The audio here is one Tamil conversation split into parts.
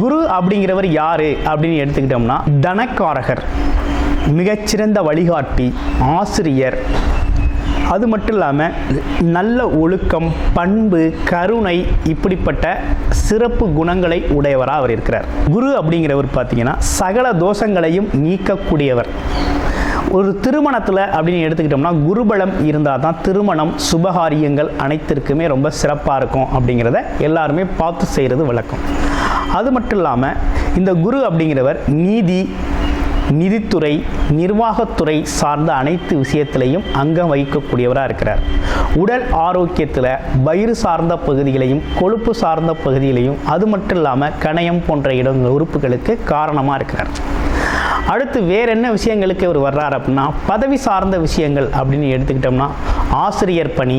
குரு அப்படிங்கிறவர் யார் அப்படின்னு எடுத்துக்கிட்டோம்னா தனக்காரகர் மிகச்சிறந்த வழிகாட்டி ஆசிரியர். அது மட்டும் இல்லாமல் நல்ல ஒழுக்கம் பண்பு கருணை இப்படிப்பட்ட சிறப்பு குணங்களை உடையவராக அவர் இருக்கிறார். குரு அப்படிங்கிறவர் பார்த்தீங்கன்னா சகல தோஷங்களையும் நீக்கக்கூடியவர். ஒரு திருமணத்தில் அப்படின்னு எடுத்துக்கிட்டோம்னா குருபலம் இருந்தால் தான் திருமணம் சுபகாரியங்கள் அனைத்திற்குமே ரொம்ப சிறப்பாக இருக்கும் அப்படிங்கிறத எல்லாருமே பார்த்து செய்கிறது வழக்கம். அது மட்டும் இல்லாமல் இந்த குரு அப்படிங்கிறவர் நீதி நிதித்துறை நிர்வாகத்துறை சார்ந்த அனைத்து விஷயத்திலையும் அங்கம் வகிக்கக்கூடியவராக இருக்கிறார். உடல் ஆரோக்கியத்தில் வயிறு சார்ந்த பகுதிகளையும் கொழுப்பு சார்ந்த பகுதிகளையும் அது மட்டும் இல்லாமல் கணையம் போன்ற இடங்கள் உறுப்புகளுக்கு காரணமாக இருக்கிறார். அடுத்து வேற என்ன விஷயங்களுக்கு இவர் வர்றார் அப்படின்னா பதவி சார்ந்த விஷயங்கள் அப்படின்னு எடுத்துக்கிட்டோம்னா ஆசிரியர் பணி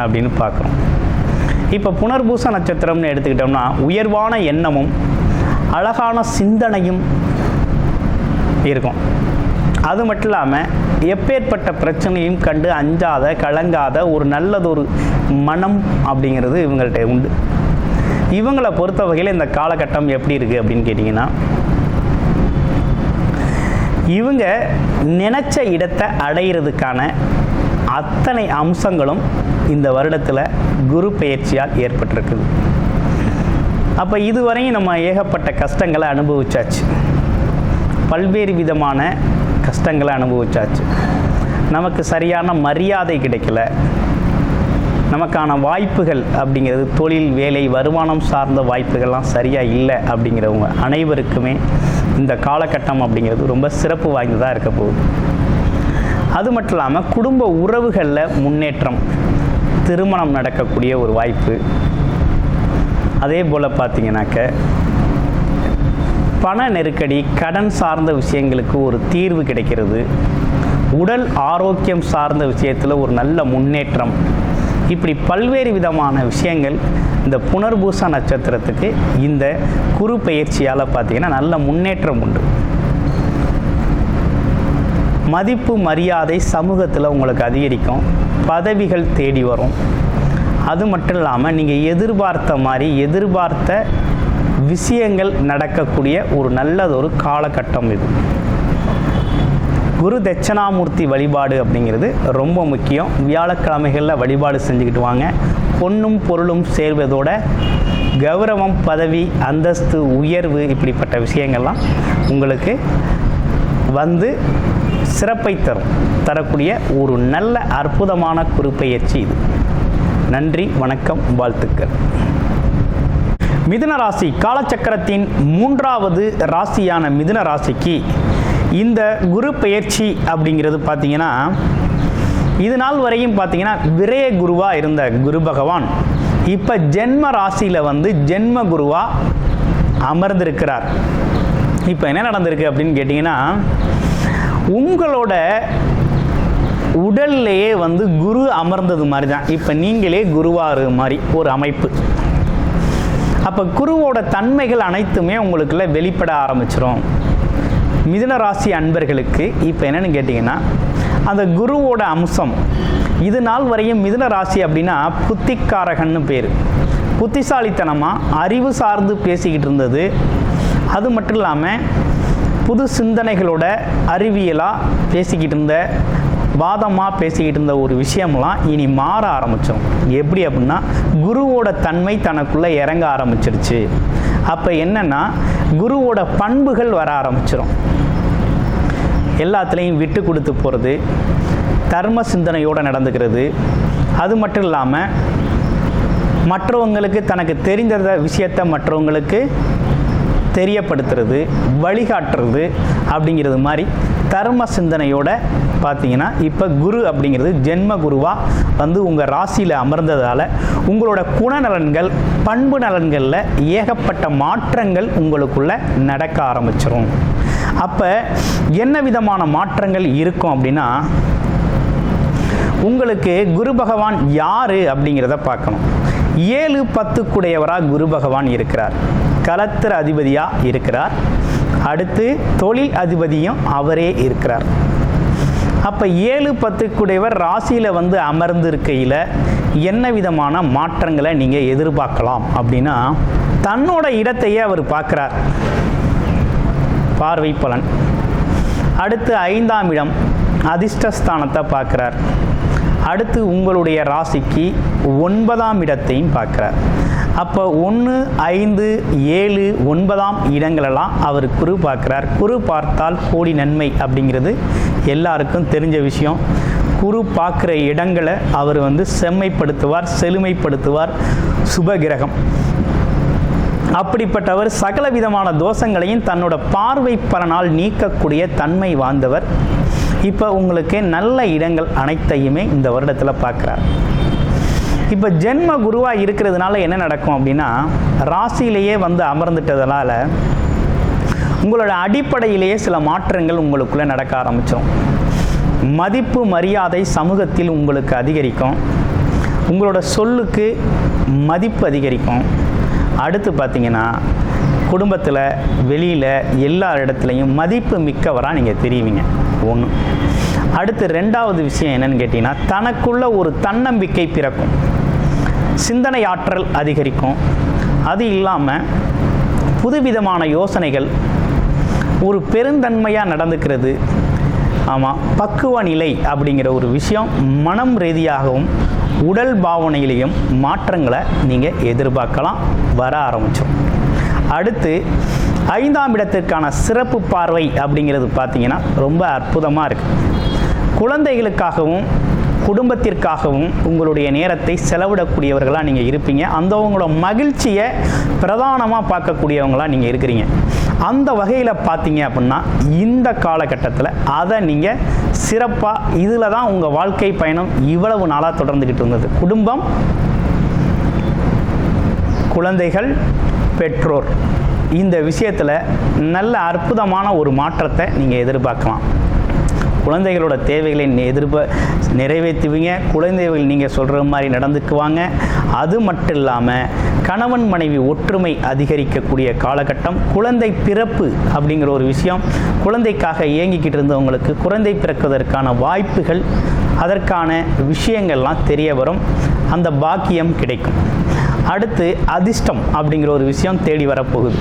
அப்படின்னு பார்க்குறோம். இப்போ புனர்பூச நட்சத்திரம்னு எடுத்துக்கிட்டோம்னா உயர்வான எண்ணமும் அழகான சிந்தனையும் இருக்கும். அது மட்டும் இல்லாமல் எப்பேற்பட்ட பிரச்சனையும் கண்டு அஞ்சாத கலங்காத ஒரு நல்லதொரு மனம் அப்படிங்கிறது இவங்கள்ட்ட உண்டு. இவங்களை பொறுத்த வகையில் இந்த காலகட்டம் எப்படி இருக்குது அப்படின்னு கேட்டிங்கன்னா இவங்க நினச்ச இடத்தை அடையிறதுக்கான அத்தனை அம்சங்களும் இந்த வருடத்தில் குரு பயிற்சியால் ஏற்பட்டிருக்குது. அப்போ இதுவரையும் நம்ம ஏகப்பட்ட கஷ்டங்களை அனுபவிச்சாச்சு. பல்வேறு விதமான கஷ்டங்களை அனுபவிச்சாச்சு. நமக்கு சரியான மரியாதை கிடைக்கல. நமக்கான வாய்ப்புகள் அப்படிங்கிறது தொழில் வேலை வருமானம் சார்ந்த வாய்ப்புகள்லாம் சரியாக இல்லை அப்படிங்கிறவங்க அனைவருக்குமே இந்த காலகட்டம் அப்படிங்கிறது ரொம்ப சிறப்பு வாய்ந்ததாக இருக்க போகுது. அது மட்டும் இல்லாமல் குடும்ப உறவுகளில் முன்னேற்றம் திருமணம் நடக்கக்கூடிய ஒரு வாய்ப்பு. அதே போல் பார்த்தீங்கன்னாக்க பண நெருக்கடி கடன் சார்ந்த விஷயங்களுக்கு ஒரு தீர்வு கிடைக்கிறது. உடல் ஆரோக்கியம் சார்ந்த விஷயத்தில் ஒரு நல்ல முன்னேற்றம். இப்படி பல்வேறு விதமான விஷயங்கள் இந்த புனர்பூச நட்சத்திரத்துக்கு இந்த குரு பயிற்சியால் பார்த்தீங்கன்னா நல்ல முன்னேற்றம் உண்டு. மதிப்பு மரியாதை சமூகத்தில் உங்களுக்கு அதிகரிக்கும். பதவிகள் தேடி வரும். அது மட்டும் இல்லாமல் நீங்கள் எதிர்பார்த்த மாதிரி எதிர்பார்த்த விஷயங்கள் நடக்கக்கூடிய ஒரு நல்லதொரு காலகட்டம் இது. குரு தட்சணாமூர்த்தி வழிபாடு அப்படிங்கிறது ரொம்ப முக்கியம். வியாழக்கிழமைகளில் வழிபாடு செஞ்சுக்கிட்டு வாங்க. பொன்னும் பொருளும் சேர்வதோட கௌரவம் பதவி அந்தஸ்து உயர்வு இப்படிப்பட்ட விஷயங்கள்லாம் உங்களுக்கு வந்து சிறப்பை தரும் தரக்கூடிய ஒரு நல்ல அற்புதமான குறிப்பெயர்ச்சி இது. நன்றி வணக்கம் வாழ்த்துக்கள். மிதுன ராசி காலச்சக்கரத்தின் மூன்றாவது ராசியான மிதுன ராசிக்கு இந்த குரு பெயர்ச்சி அப்படிங்கிறது பார்த்தீங்கன்னா இது நாள் வரையும் பார்த்தீங்கன்னா விரய குருவாக இருந்த குரு பகவான் இப்போ ஜென்ம ராசியில் வந்து ஜென்ம குருவாக அமர்ந்திருக்கிறார். இப்போ என்ன நடந்திருக்கு அப்படின்னு கேட்டிங்கன்னா உங்களோட உடல்லையே வந்து குரு அமர்ந்தது மாதிரி தான் இப்போ நீங்களே குருவாரு மாதிரி ஒரு அமைப்பு. அப்போ குருவோட தன்மைகள் அனைத்துமே உங்களுக்குள்ள வெளிப்பட ஆரம்பிச்சிடும் மிதுன ராசி அன்பர்களுக்கு இப்போ என்னென்னு கேட்டிங்கன்னா அந்த குருவோட அம்சம் இது நாள் வரையும் மிதுன ராசி அப்படின்னா புத்திக்காரகன்னு பேர். புத்திசாலித்தனமாக அறிவு சார்ந்து பேசிக்கிட்டு இருந்தது. அது மட்டும் இல்லாமல் புது சிந்தனைகளோட அறிவியலாக பேசிக்கிட்டு இருந்த வாதமாக பேசிக்கிட்டு இருந்த ஒரு விஷயம்லாம் இனி மாற ஆரம்பித்தோம் எப்படி அப்படின்னா குருவோட தன்மை தனக்குள்ளே இறங்க ஆரம்பிச்சிருச்சு. அப்போ என்னென்னா குருவோட பண்புகள் வர ஆரம்பிச்சிடும் எல்லாத்துலேயும் விட்டு கொடுத்து போகிறது தர்ம சிந்தனையோடு நடந்துக்கிறது. அது மட்டும் இல்லாமல் மற்றவங்களுக்கு தனக்கு தெரிந்த விஷயத்தை மற்றவங்களுக்கு தெரியப்படுத்துறது வழிகாட்டுறது அப்படிங்கிறது மாதிரி தர்ம சிந்தனையோட பார்த்தீங்கன்னா இப்போ குரு அப்படிங்கிறது ஜென்ம குருவாக வந்து உங்கள் ராசியில் அமர்ந்ததால் உங்களோட குணநலன்கள் பண்பு நலன்களில் ஏகப்பட்ட மாற்றங்கள் உங்களுக்குள்ள நடக்க ஆரம்பிச்சிரும். அப்போ என்ன விதமான மாற்றங்கள் இருக்கும் அப்படின்னா உங்களுக்கு குரு பகவான் யார் அப்படிங்கிறத பார்க்கணும். ஏழு பத்துக்குடையவராக குரு பகவான் இருக்கிறார். கலத்திர அதிபதியாக இருக்கிறார். அடுத்து தொழில் அதிபதியும் அவரே இருக்கிறார். அப்போ ஏழு பத்துக்குடையவர் ராசியில் வந்து அமர்ந்து இருக்கையில் என்ன விதமான மாற்றங்களை நீங்கள் எதிர்பார்க்கலாம் அப்படின்னா தன்னோட இடத்தையே அவர் பார்க்குறார். பார்வை பலன். அடுத்து ஐந்தாம் இடம் அதிர்ஷ்டஸ்தானத்தை பார்க்குறார். அடுத்து உங்களுடைய ராசிக்கு ஒன்பதாம் இடத்தையும் பார்க்குறார். அப்போ ஒன்று ஐந்து ஏழு ஒன்பதாம் இடங்களெல்லாம் அவர் குரு பார்க்குறார். குரு பார்த்தால் கோடி நன்மை அப்படிங்கிறது எல்லாருக்கும் தெரிஞ்ச விஷயம். குரு பார்க்குற இடங்களை அவர் வந்து செம்மைப்படுத்துவார் செழுமைப்படுத்துவார் சுபகிரகம். அப்படிப்பட்டவர் சகல விதமான தோஷங்களையும் தன்னோட பார்வை பலனால் நீக்கக்கூடிய தன்மை வாய்ந்தவர். இப்போ உங்களுக்கு நல்ல இடங்கள் அனைத்தையுமே இந்த வருடத்தில் பார்க்குறார். இப்போ ஜென்ம குருவாக இருக்கிறதுனால என்ன நடக்கும் அப்படின்னா ராசியிலேயே வந்து அமர்ந்துட்டதனால் உங்களோட அடிப்படையிலேயே சில மாற்றங்கள் உங்களுக்குள்ளே நடக்க ஆரம்பித்தோம் மதிப்பு மரியாதை சமூகத்தில் உங்களுக்கு அதிகரிக்கும். உங்களோட சொல்லுக்கு மதிப்பு அதிகரிக்கும். அடுத்து பார்த்தீங்கன்னா குடும்பத்தில் வெளியில் எல்லா இடத்துலையும் மதிப்பு மிக்கவராக நீங்கள் தெரிவிங்க. ஒன்று அடுத்து ரெண்டாவது விஷயம் என்னன்னு கேட்டிங்கன்னா தனக்குள்ள ஒரு தன்னம்பிக்கை பிறக்கும். சிந்தனை ஆற்றல் அதிகரிக்கும். அது இல்லாமல் புதுவிதமான யோசனைகள் ஒரு பெருந்தன்மையாக நடந்துக்கிறது. ஆமாம் பக்குவ நிலை அப்படிங்கிற ஒரு விஷயம் மனம் ரீதியாகவும் உடல் பாவனையிலையும் மாற்றங்களை நீங்கள் எதிர்பார்க்கலாம். வர ஆரம்பித்தோம் அடுத்து ஐந்தாம் இடத்திற்கான சிறப்பு பார்வை அப்படிங்கிறது பார்த்தீங்கன்னா ரொம்ப அற்புதமாக இருக்குது குழந்தைகளுக்காகவும் குடும்பத்திற்காகவும் உங்களுடைய நேரத்தை செலவிடக்கூடியவர்களாக நீங்கள் இருப்பீங்க. அந்தவங்களோட மகிழ்ச்சியை பிரதானமாக பார்க்கக்கூடியவங்களாக நீங்கள் இருக்கிறீங்க. அந்த வகையில் பார்த்தீங்க அப்படின்னா இந்த காலகட்டத்தில் அதை நீங்கள் சிறப்பாக இதில் தான் உங்கள் வாழ்க்கை பயணம் இவ்வளவு நாளாக தொடர்ந்துக்கிட்டு இருந்தது. குடும்பம் குழந்தைகள் பெற்றோர். இந்த விஷயத்தில் நல்ல அற்புதமான ஒரு மாற்றத்தை நீங்கள் எதிர்பார்க்கலாம். குழந்தைகளோட தேவைகளை எதிர்ப நிறைவேற்றுவீங்க. குழந்தைகள் நீங்கள் சொல்கிற மாதிரி நடந்துக்குவாங்க. அது மட்டும் இல்லாமல் கணவன் மனைவி ஒற்றுமை அதிகரிக்கக்கூடிய காலகட்டம் குழந்தை பிறப்பு அப்படிங்கிற ஒரு விஷயம் குழந்தைக்காக இயங்கிக்கிட்டு இருந்தவங்களுக்கு குழந்தை பிறக்குவதற்கான வாய்ப்புகள் அதற்கான விஷயங்கள்லாம் தெரிய வரும். அந்த பாக்கியம் கிடைக்கும். அடுத்து அதிர்ஷ்டம் அப்படிங்கிற ஒரு விஷயம் தேடி வரப்போகுது.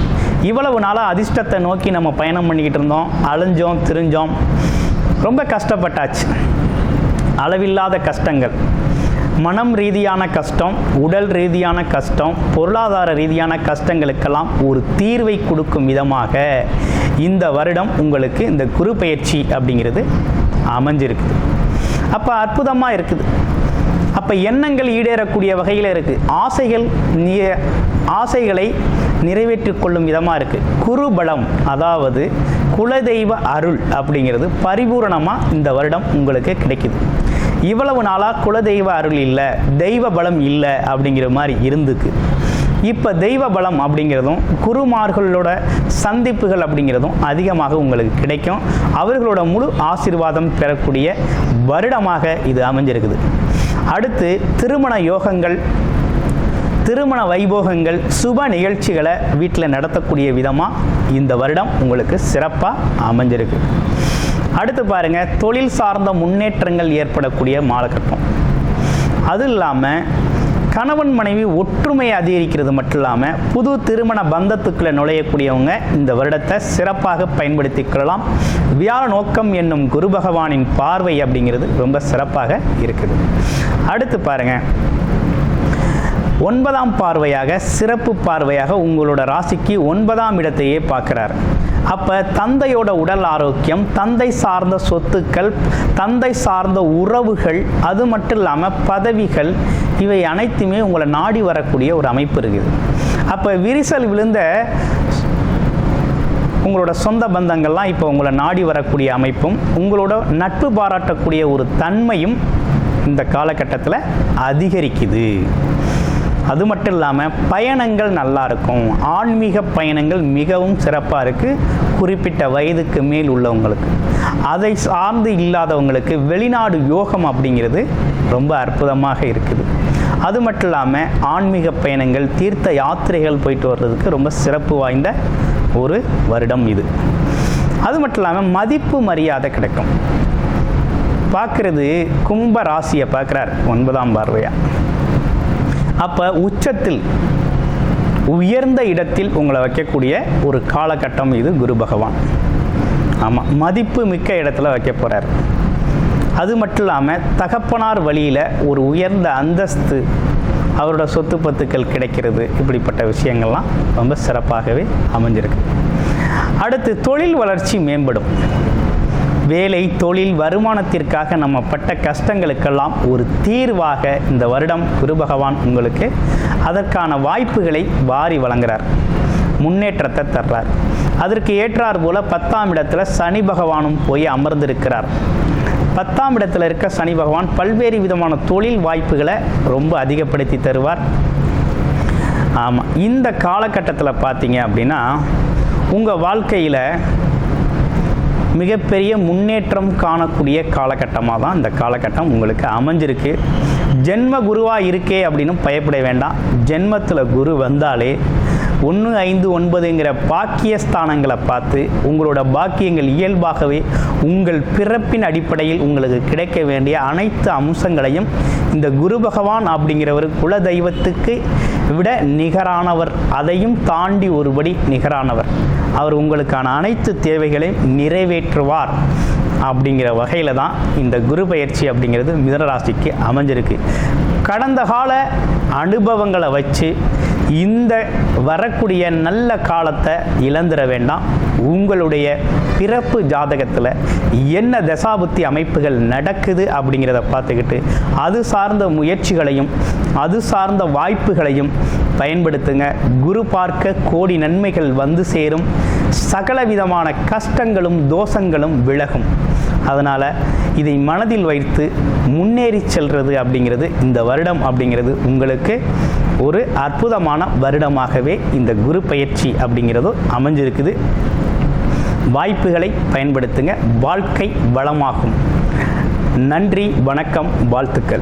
இவ்வளவு நாளாக அதிர்ஷ்டத்தை நோக்கி நம்ம பயணம் பண்ணிக்கிட்டு இருந்தோம். அலைஞ்சோம் திரிஞ்சோம். ரொம்ப கஷ்டப்பட்டாச்சு. அளவில்லாத கஷ்டங்கள். மனம் ரீதியான கஷ்டம் உடல் ரீதியான கஷ்டம் பொருளாதார ரீதியான கஷ்டங்களுக்கெல்லாம் ஒரு தீர்வை கொடுக்கும் விதமாக இந்த வருடம் உங்களுக்கு இந்த குரு பயிற்சி அப்படிங்கிறது அமைஞ்சிருக்குது. அப்போ அற்புதமாக இருக்குது. அப்போ எண்ணங்கள் ஈடேறக்கூடிய வகையில் இருக்குது ஆசைகள் நீ ஆசைகளை நிறைவேற்றி கொள்ளும் விதமாக இருக்குது குருபலம் அதாவது குலதெய்வ அருள் அப்படிங்கிறது பரிபூரணமாக இந்த வருடம் உங்களுக்கு கிடைக்குது. இவ்வளவு நாளாக குலதெய்வ அருள் இல்லை தெய்வ பலம் இல்லை அப்படிங்கிற மாதிரி இருந்துக்கு. இப்போ தெய்வ பலம் அப்படிங்கிறதும் குருமார்களோட சந்திப்புகள் அப்படிங்கிறதும் அதிகமாக உங்களுக்கு கிடைக்கும். அவர்களோட முழு ஆசிர்வாதம் பெறக்கூடிய வருடமாக இது அமைஞ்சிருக்குது. அடுத்து திருமண யோகங்கள் திருமண வைபோகங்கள் சுப நிகழ்ச்சிகளை வீட்டில் நடத்தக்கூடிய விதமாக இந்த வருடம் உங்களுக்கு சிறப்பாக அமைஞ்சிருக்கு. அடுத்து பாருங்கள் தொழில் சார்ந்த முன்னேற்றங்கள் ஏற்படக்கூடிய மாலக்கட்டம் அது இல்லாமல் கணவன் மனைவி ஒற்றுமையை அதிகரிக்கிறது மட்டும் இல்லாமல் புது திருமண பந்தத்துக்குள்ளே நுழையக்கூடியவங்க இந்த வருடத்தை சிறப்பாக பயன்படுத்திக் கொள்ளலாம். வியாழ நோக்கம் என்னும் குரு பகவானின் பார்வை அப்படிங்கிறது ரொம்ப சிறப்பாக இருக்குது. அடுத்து பாருங்க. ஒன்பதாம் பார்வையாக சிறப்பு பார்வையாக உங்களோட ராசிக்கு ஒன்பதாம் இடத்தையே பார்க்குறார். அப்போ தந்தையோட உடல் ஆரோக்கியம் தந்தை சார்ந்த சொத்துக்கள் தந்தை சார்ந்த உறவுகள் அது மட்டும் இல்லாமல் பதவிகள் இவை அனைத்துமே உங்களை நாடி வரக்கூடிய ஒரு அமைப்பு இருக்குது. அப்போ விரிசல் விழுந்த உங்களோட சொந்த பந்தங்கள்லாம் இப்போ உங்களை நாடி வரக்கூடிய அமைப்பும் உங்களோட நட்பு பாராட்டக்கூடிய ஒரு தன்மையும் இந்த காலகட்டத்தில் அதிகரிக்குது. அது மட்டும் இல்லாமல் பயணங்கள் நல்லா இருக்கும். ஆன்மீக பயணங்கள் மிகவும் சிறப்பாக இருக்குது குறிப்பிட்ட வயதுக்கு மேல் உள்ளவங்களுக்கு. அதை சார்ந்து இல்லாதவங்களுக்கு வெளிநாடு யோகம் அப்படிங்கிறது ரொம்ப அற்புதமாக இருக்குது. அது மட்டும் இல்லாமல் ஆன்மீக பயணங்கள் தீர்த்த யாத்திரைகள் போயிட்டு வர்றதுக்கு ரொம்ப சிறப்பு வாய்ந்த ஒரு வருடம் இது. அது மட்டும் இல்லாமல் மதிப்பு மரியாதை கிடைக்கும். பார்க்குறது கும்ப ராசியை பார்க்குறார் ஒன்பதாம் பார்வையா. அப்போ உச்சத்தில் உயர்ந்த இடத்தில் உங்களை வைக்கக்கூடிய ஒரு காலகட்டம் இது குரு பகவான். ஆமாம் மதிப்பு மிக்க இடத்துல வைக்க போகிறார் அது மட்டும் இல்லாமல் தகப்பனார் வழியில் ஒரு உயர்ந்த அந்தஸ்து அவரோட சொத்து பத்துக்கள் கிடைக்கிறது இப்படிப்பட்ட விஷயங்கள்லாம் ரொம்ப சிறப்பாகவே அமைஞ்சிருக்கு. அடுத்து தொழில் வளர்ச்சி மேம்படும். வேலை தொழில் வருமானத்திற்காக நம்ம பட்ட கஷ்டங்களுக்கெல்லாம் ஒரு தீர்வாக இந்த வருடம் குரு பகவான் உங்களுக்கு அதற்கான வாய்ப்புகளை வாரி வழங்குறார். முன்னேற்றத்தை தர்றார். அதற்கு ஏற்றார் போல பத்தாம் இடத்துல சனி பகவானும் போய் அமர்ந்திருக்கிறார். பத்தாம் இடத்துல இருக்க சனி பகவான் பல்வேறு விதமான தொழில் வாய்ப்புகளை ரொம்ப அதிகப்படுத்தி தருவார். ஆமாம் இந்த காலகட்டத்தில் பார்த்தீங்க அப்படின்னா உங்கள் வாழ்க்கையில் மிகப்பெரிய முன்னேற்றம் காணக்கூடிய காலகட்டமாக தான் இந்த காலகட்டம் உங்களுக்கு அமைஞ்சிருக்கு. ஜென்ம குருவாக இருக்கே அப்படின்னு பயப்பட வேண்டாம். ஜென்மத்தில் குரு வந்தாலே ஒன்று ஐந்து ஒன்பதுங்கிற பாக்கியஸ்தானங்களை பார்த்து உங்களோட பாக்கியங்கள் இயல்பாகவே உங்கள் பிறப்பின் அடிப்படையில் உங்களுக்கு கிடைக்க வேண்டிய அனைத்து அம்சங்களையும் இந்த குரு பகவான் அப்படிங்கிறவர் குல தெய்வத்துக்கு விட நிகரானவர். அதையும் தாண்டி ஒருபடி நிகரானவர். அவர் உங்களுக்கான அனைத்து தேவைகளையும் நிறைவேற்றுவார். அப்படிங்கிற வகையில் தான் இந்த குரு பயிற்சி அப்படிங்கிறது மிதனராசிக்கு அமைஞ்சிருக்கு. கடந்த கால அனுபவங்களை வச்சு இந்த வரக்கூடிய நல்ல காலத்தை இழந்துட வேண்டாம். உங்களுடைய பிறப்பு ஜாதகத்தில் என்ன தசாபுத்தி அமைப்புகள் நடக்குது அப்படிங்கிறத பார்த்துக்கிட்டு அது சார்ந்த முயற்சிகளையும் அது சார்ந்த வாய்ப்புகளையும் பயன்படுத்துங்க. குரு பார்க்க கோடி நன்மைகள் வந்து சேரும். சகல விதமான கஷ்டங்களும் தோஷங்களும் விலகும். அதனால் இதை மனதில் வைத்து முன்னேறி செல்வது அப்படிங்கிறது இந்த வருடம் அப்படிங்கிறது உங்களுக்கு ஒரு அற்புதமான வருடமாகவே இந்த குரு பயிற்சி அப்படிங்கிறதும் அமைஞ்சிருக்குது. வாய்ப்புகளை பயன்படுத்துங்க. வாழ்க்கை வளமாகும். நன்றி வணக்கம் வாழ்த்துக்கள்.